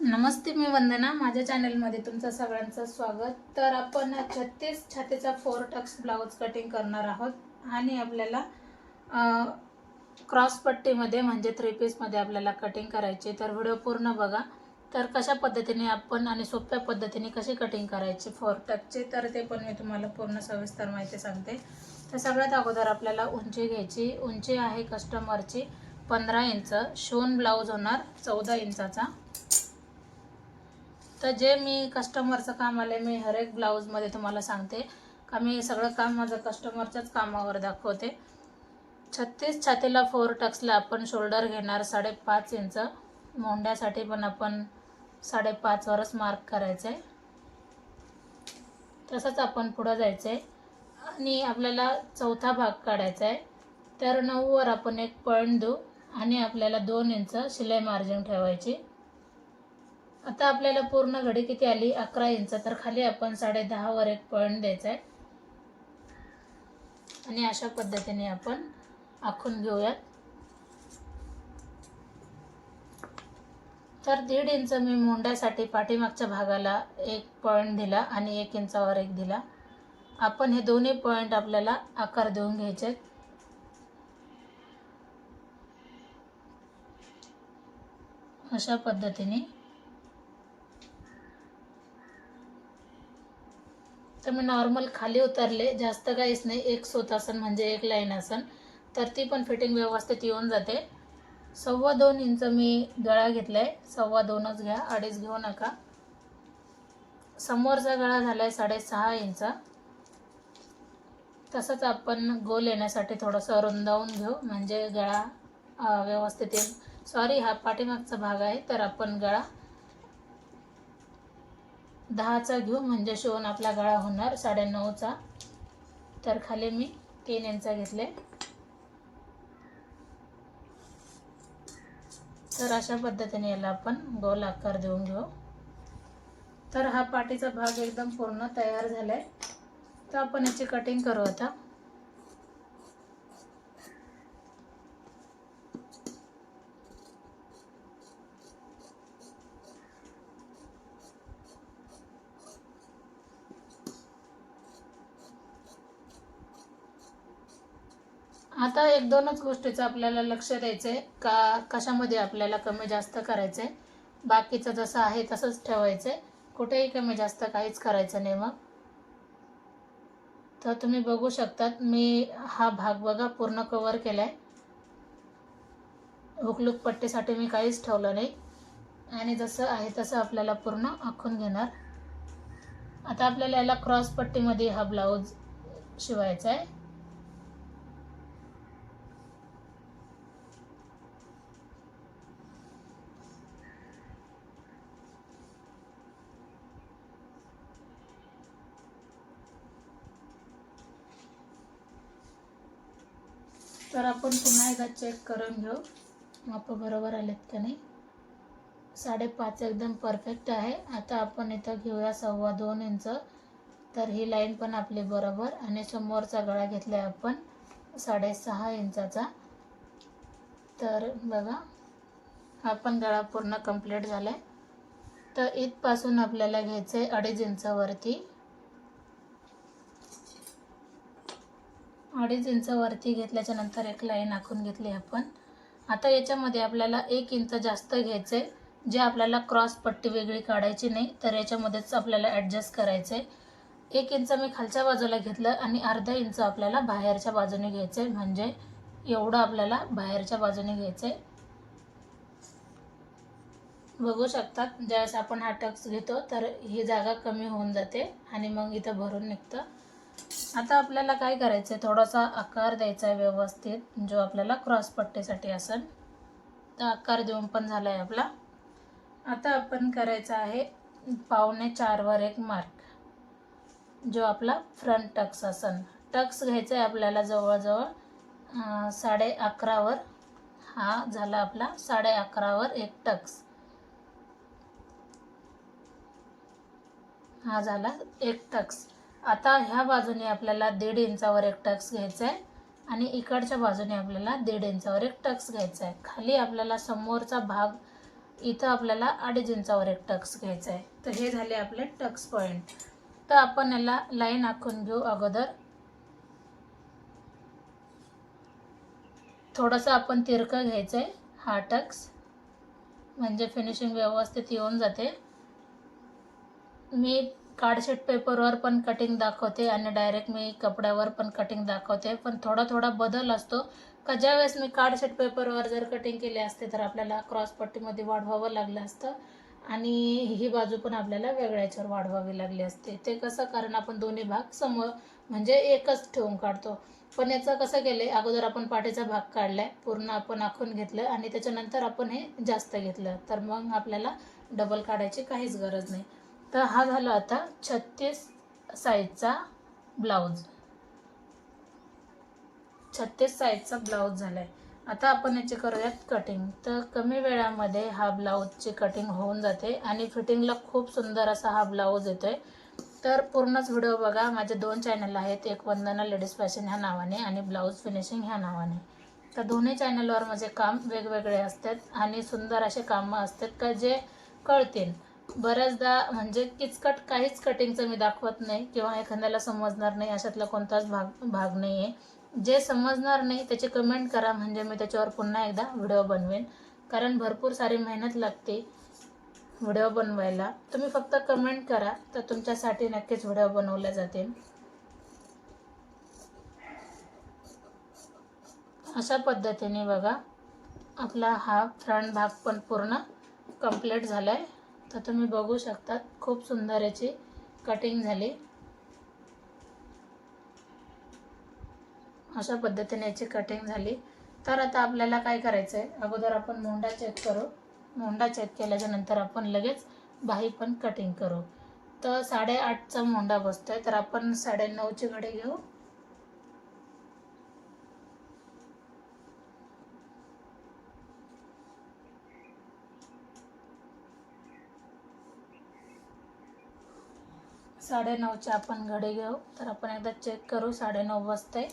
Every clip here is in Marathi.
नमस्ते मी वंदना. माझ्या चॅनलमध्ये तुमचं सगळ्यांचं स्वागत. तर आपण छत्तीस छातीचा फोर टक्स ब्लाऊज कटिंग करणार आहोत. आणि आपल्याला क्रॉस पट्टीमध्ये म्हणजे थ्री पीसमध्ये आपल्याला कटिंग करायची. तर व्हिडिओ पूर्ण बघा. तर कशा पद्धतीने आपण आणि सोप्या पद्धतीने कशी कटिंग करायची फोर टक्सची तर ते पण मी तुम्हाला पूर्ण सविस्तर माहिती सांगते. तर सगळ्यात अगोदर आपल्याला उंची घ्यायची. उंची आहे कस्टमरची पंधरा इंच. शोन ब्लाऊज होणार चौदा इंचाचा. तर जे मी कस्टमरचं काम आले मी हर एक ब्लाऊजमध्ये तुम्हाला सांगते. का मी सगळं काम माझं कस्टमरच्याच कामावर दाखवते. छत्तीस छातीला फोर टक्सला आपण शोल्डर घेणार साडेपाच इंच. मोंड्यासाठी पण आपण साडेपाचवरच मार्क करायचं आहे तसंच आपण पुढं जायचं आहे आणि आपल्याला चौथा भाग काढायचा आहे तर नऊवर आपण एक पॉईंट देऊ आणि आपल्याला दोन इंच शिलाई मार्जिन ठेवायची. आता आपल्याला पूर्ण घडी किती आली? अकरा इंच. तर खाली आपण साडे दहावर एक पॉईंट द्यायचा आहे आणि अशा पद्धतीने आपण आखून घेऊयात. तर दीड इंच मी मोंड्यासाठी पाठीमागच्या भागाला एक पॉईंट दिला आणि एक इंचावर एक दिला. आपण हे दोन्ही पॉईंट आपल्याला आकार देऊन घ्यायचे आहेत अशा पद्धतीने तर मी नॉर्मल खाली उतरले. जास्त काहीच नाही. एक सूत आसन म्हणजे एक लाईन आसन. तर ती पण फिटिंग व्यवस्थित येऊन जाते. सव्वा दोन इंच मी गळा घेतला आहे सव्वा दोनच घ्या. अडीच घेऊ नका. समोरचा गळा झाला आहे साडेसहा इंच. तसंच आपण गोल येण्यासाठी थोडंसं रुंदावून घेऊ. म्हणजे गळा व्यवस्थित येईल. सॉरी हा पाठीमागचा भाग आहे. तर आपण गळा दहाचा घेऊ म्हणजे शिवून आपला गळा होणार साडेनऊचा. तर खाली मी तीन यांचा घेतले. तर अशा पद्धतीने याला आपण गोल आकार देऊन घेऊ. तर हा पाठीचा भाग एकदम पूर्ण तयार झालाय. तर आपण याची कटिंग करू आता. आता एक दोनच गोष्टीचं आपल्याला लक्ष द्यायचं आहे का कशामध्ये आपल्याला कमी जास्त करायचं आहे बाकीचं जसं आहे तसंच ठेवायचं आहे कुठेही कमी जास्त काहीच करायचं नाही मग. तर तुम्ही बघू शकतात मी हा भाग बघा पूर्ण कवर केला आहे हुकलूक पट्टीसाठी मी काहीच ठेवलं नाही. आणि जसं आहे तसं आपल्याला पूर्ण आखून घेणार. आता आपल्याला याला क्रॉस पट्टीमध्ये हा ब्लाऊज शिवायचा आहे तर आपण पुन्हा एकदा चेक करून घेऊ. माप बरोबर आलेत का नाही? साडेपाच एकदम परफेक्ट आहे. आता आपण इथं घेऊया सव्वा दोन इंच. तर ही लाईन पण आपली बरोबर आणि समोरचा गळा घेतला आहे आपण साडेसहा इंचाचा. तर बघा हा पण गळा पूर्ण कंप्लीट झाला आहे तर इथपासून आपल्याला घ्यायचं आहे अडीच इंचावरती. अडीच इंच वरती घेतल्याच्या नंतर एक लाईन आखून घेतली आपण. आता याच्यामध्ये आपल्याला एक इंच जास्त घ्यायचं आहे जे आपल्याला क्रॉस पट्टी वेगळी काढायची नाही तर याच्यामध्येच आपल्याला ॲडजस्ट करायचं आहे एक इंच मी खालच्या बाजूला घेतलं आणि अर्धा इंच आपल्याला बाहेरच्या बाजूने घ्यायचं आहे म्हणजे एवढं आपल्याला बाहेरच्या बाजूने घ्यायचं आहे बघू शकतात ज्यावेळेस आपण हा टक्स घेतो तर ही जागा कमी होऊन जाते आणि मग इथं भरून निघतं. आता आपल्याला काय करायचं आहे थोडासा आकार द्यायचा आहे व्यवस्थित. जो आपल्याला क्रॉस पट्टीसाठी असेल तर आकार देऊन पण झाला आहे आपला. आता आपण करायचा आहे पावणे चारवर एक मार्क जो आपला फ्रंट टक्स असन टक्स घ्यायचा आहे आपल्याला जवळजवळ साडे अकरावर हा झाला आपला साडे अकरावर एक टक्स हा झाला एक टक्स आता ह्या बाजूने आपल्याला दीड इंचावर एक टक्स घ्यायचा आहे आणि इकडच्या बाजूने आपल्याला दीड इंचावर एक टक्स घ्यायचा आहे खाली आपल्याला समोरचा भाग इथं आपल्याला अडीच इंचावर एक टक्स घ्यायचा आहे तर हे झाले आपले टक्स पॉईंट तर आपण याला लाईन आखून घेऊ अगोदर. थोडंसं आपण तिरकं घ्यायचं आहे हा टक्स. म्हणजे फिनिशिंग व्यवस्थित येऊन जाते. मी कार्डशीट पेपरवर पण कटिंग दाखवते आणि डायरेक्ट मी कपड्यावर पण कटिंग दाखवते. पण थोडा थोडा बदल असतो. का ज्यावेळेस मी कार्डशीट पेपरवर जर कटिंग केली असते तर आपल्याला क्रॉस पट्टीमध्ये वाढवावं लागलं असतं. आणि ही बाजू पण आपल्याला वेगळ्या याच्यावर वाढवावी लागली असते. ते कसं? कारण आपण दोन्ही भाग समोर म्हणजे एकच ठेवून काढतो. पण याचं कसं केलं आहे अगोदर आपण पाठीचा भाग काढला आहे पूर्ण आपण आखून घेतलं आणि त्याच्यानंतर आपण हे जास्त घेतलं. तर मग आपल्याला डबल काढायची काहीच गरज नाही. तर हा झाला आता छत्तीस साईजचा ब्लाऊज. छत्तीस साईजचा ब्लाऊज झाला आहे आता आपण याची करूयात कटिंग तर कमी वेळामध्ये हा ब्लाऊजची कटिंग होऊन जाते आणि फिटिंगला खूप सुंदर असा हा ब्लाऊज येतो आहे तर पूर्णच व्हिडिओ बघा. माझे दोन चॅनल आहेत. एक वंदना लेडीज फॅशन ह्या नावाने आणि ब्लाऊज फिनिशिंग ह्या नावाने. तर दोन्ही चॅनलवर माझे काम वेगवेगळे असतात आणि सुंदर असे कामं असतात का जे कळतील. बऱ्याचदा म्हणजे किचकट काहीच कटिंगचं मी दाखवत नाही किंवा एखाद्याला समजणार नाही अशातला कोणताच भाग भाग नाही आहे जे समजणार नाही त्याची कमेंट करा म्हणजे मी त्याच्यावर पुन्हा एकदा व्हिडिओ बनवेन. कारण भरपूर सारी मेहनत लागते व्हिडिओ बनवायला. तुम्ही फक्त कमेंट करा तर तुमच्यासाठी नक्कीच व्हिडिओ बनवल्या जातील. अशा पद्धतीने बघा आपला हा फ्रंट भाग पण पूर्ण कंप्लीट झाला आहे तर तुम्ही बघू शकता खूप सुंदर याची कटिंग झाली. अशा पद्धतीने याची कटिंग झाली. तर आता आपल्याला काय करायचं आहे अगोदर आपण मोंडा चेक करू. मोंडा चेक केल्याच्यानंतर आपण लगेच बाही पण कटिंग करू. तर साडेआठचा मोंडा बसतोय. तर आपण साडेनऊची घडी घेऊ. साडेनऊची आपण घडी घेऊ. तर आपण एकदा चेक करू साडेनऊ वाजते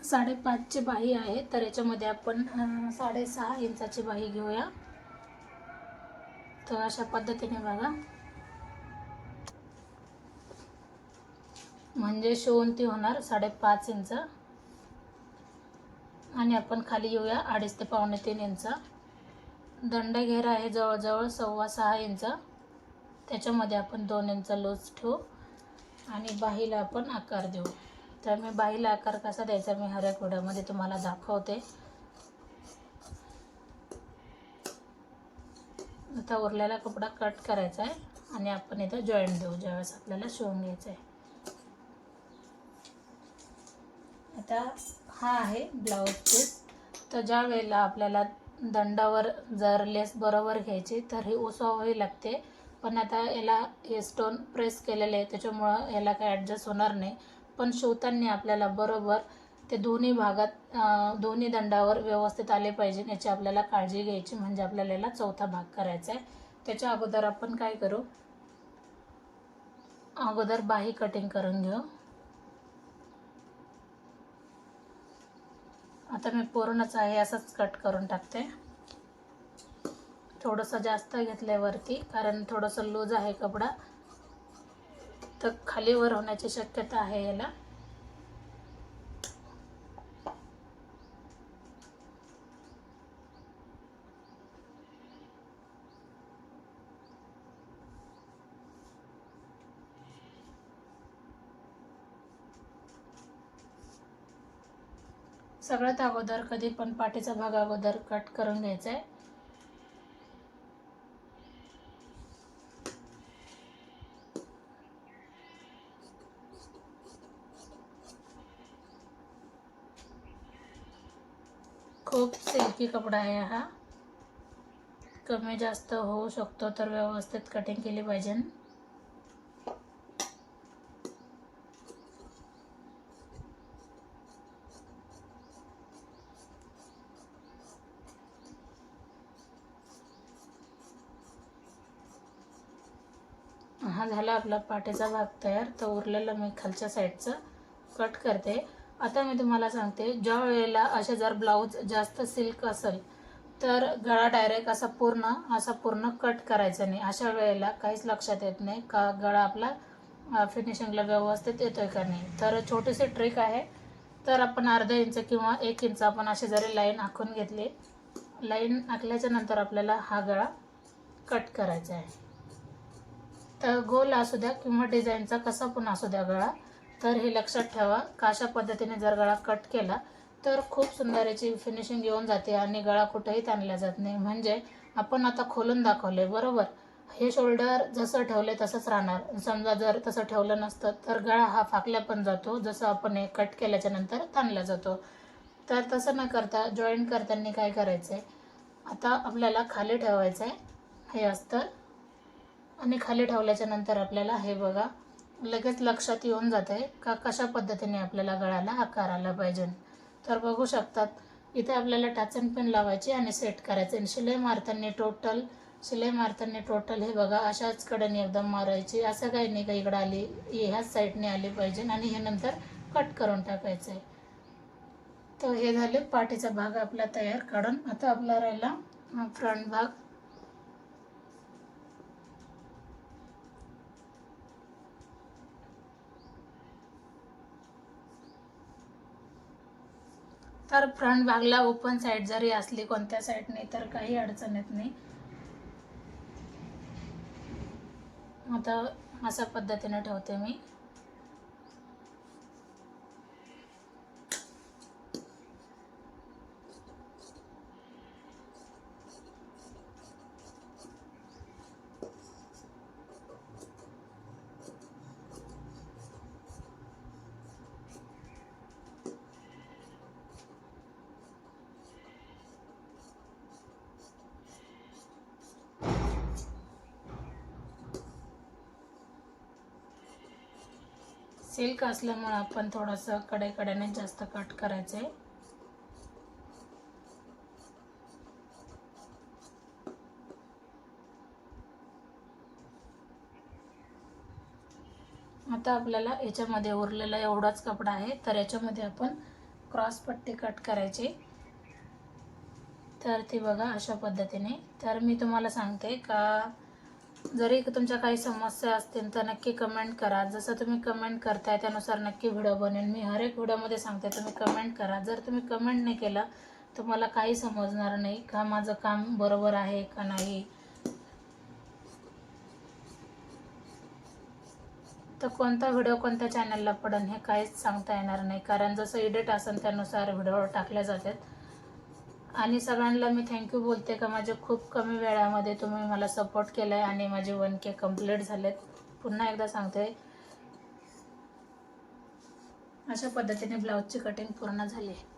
साडेपाचची बाही आहे तर याच्यामध्ये आपण साडेसहा इंचाची बाही घेऊया. तर अशा पद्धतीने बघा. म्हणजे शेवंती होणार साडेपाच इंच. आणि आपण खाली येऊया अडीच ते पावणे तीन इंच. दंड घेर आहे जवळजवळ सव्वा सहा इंच. त्याच्यामध्ये आपण दोन इंच लूज ठेवू आणि बाहीला आपण आकार देऊ. तर मी बाहीला आकार कसा द्यायचा मी हर एक व्हिडिओमध्ये तुम्हाला दाखवते. आता उरलेला कपडा कट करायचा आहे आणि आपण इथं जॉईंट देऊ ज्यावेळेस आपल्याला शिवून घ्यायचं आहे. आता हा आहे ब्लाऊज पीस तर ज्या वेळेला आपल्याला दंडावर जर लेस बरोबर घ्यायची तर ही उसवावी लागते. पण आता याला हे स्टोन प्रेस केलेले आहे त्याच्यामुळं याला काही ॲडजस्ट होणार नाही. पण शिवताना आपल्याला बरोबर ते दोन्ही भागात दोन्ही दंडावर व्यवस्थित आले पाहिजे याची आपल्याला काळजी घ्यायची. म्हणजे आपल्याला याला चौथा भाग करायचा आहे. त्याच्या अगोदर आपण काय करू? अगोदर बाही कटिंग करून घेऊ. आता मी पूर्णच आहे असंच कट करून टाकते. थोडंसं जास्त घेतलं आहे वरती कारण थोडंसं लूज आहे कपडा. तर खाली वर होण्याची शक्यता आहे याला. सगळ्यात अगोदर कधी पण पाठीचा भाग अगोदर कट करून घ्यायचा आहे खूप सिल्की कपडा आहे हा. कमी जास्त होऊ शकतो तर व्यवस्थित कटिंग केली पाहिजे हा झाला आपला पाठीचा भाग तयार तर उरलेलं मी खालच्या साईडचं कट करते. आता मी तुम्हाला सांगते ज्या वेळेला असे जर ब्लाऊज जास्त सिल्क असेल तर गळा डायरेक्ट असा पूर्ण असा पूर्ण कट करायचा नाही. अशा वेळेला काहीच लक्षात येत नाही का गळा आपला फिनिशिंगला व्यवस्थित येतोय का नाही. तर छोटीशी ट्रिक आहे. तर आपण अर्धा इंच किंवा एक इंच आपण अशी जरी लाईन आखून घेतली लाईन आखल्याच्या नंतर आपल्याला हा गळा कट करायचा आहे. तर गोल असू द्या किंवा डिझाईनचा कसा पण असू द्या गळा तर हे लक्षात ठेवा. काशा पद्धतीने जर गळा कट केला तर खूप सुंदर याची फिनिशिंग येऊन जाते आणि गळा कुठेही ताणला जात नाही. म्हणजे आपण आता खोलून दाखवले बरोबर? हे शोल्डर जसं ठेवले तसंच राहणार. समजा जर तसं ठेवलं नसतं तर गळा हा फाकल्या पण जातो. जसं आपण हे कट केल्याच्यानंतर ताणला जातो. तर तसं न करता जॉईंट करताना काय करायचं आहे आता आपल्याला खाली ठेवायचं आहे हे अस्तर आणि खाली ठेवल्याच्या नंतर आपल्याला हे बघा लगेच लक्षात येऊन जाते का कशा पद्धतीने आपल्याला गळाला आकार आला पाहिजे. तर बघू शकतात इथे आपल्याला टाचन पेन लावायची आणि सेट करायचे. आणि शिलाई मारताना टोटल शिलाई मारताना टोटल हे बघा अशाच कडेने एकदम मारायची. असं काही नाही का इकडं आली ह्याच साईडने आली पाहिजे आणि हे नंतर कट करून टाकायचं आहे तर हे झाले पाठीचा भाग आपला तयार काढून. आता आपला राहिला फ्रंट भाग. तर फ्रंट भागला ओपन साईड जरी असली कोणत्या साईडने तर काही अडचण येत नाही. आता अशा पद्धतीने ठेवते मी. सिल्क असल्यामुळे आपण थोडंसं कडेकड्याने जास्त कट करायचं आहे आता आपल्याला याच्यामध्ये उरलेला एवढाच कपडा आहे तर याच्यामध्ये आपण क्रॉस पट्टी कट करायची. तर ती बघा अशा पद्धतीने. तर मी तुम्हाला सांगते का जरी तुमच्या काही समस्या असतील तर नक्की कमेंट करा. जसं तुम्ही कमेंट करताय त्यानुसार नक्की व्हिडिओ बनेल. मी हर एक व्हिडिओमध्ये सांगते तुम्ही कमेंट करा. जर तुम्ही कमेंट नाही केलं तर मला काही समजणार नाही का माझं काम बरोबर आहे का नाही. तर कोणता व्हिडिओ कोणत्या चॅनलला पडेल हे काहीच सांगता येणार नाही. कारण जसं एडिट असेल त्यानुसार व्हिडिओ टाकले जातात. आणि सगळ्यांना मी थँक्यू बोलते का माझे खूप कमी वेळामध्ये तुम्ही मला सपोर्ट केला आहे आणि माझे वन के कंप्लीट झालेत. पुन्हा एकदा सांगते. अशा पद्धतीने ब्लाऊजची कटिंग पूर्ण झाली. आहे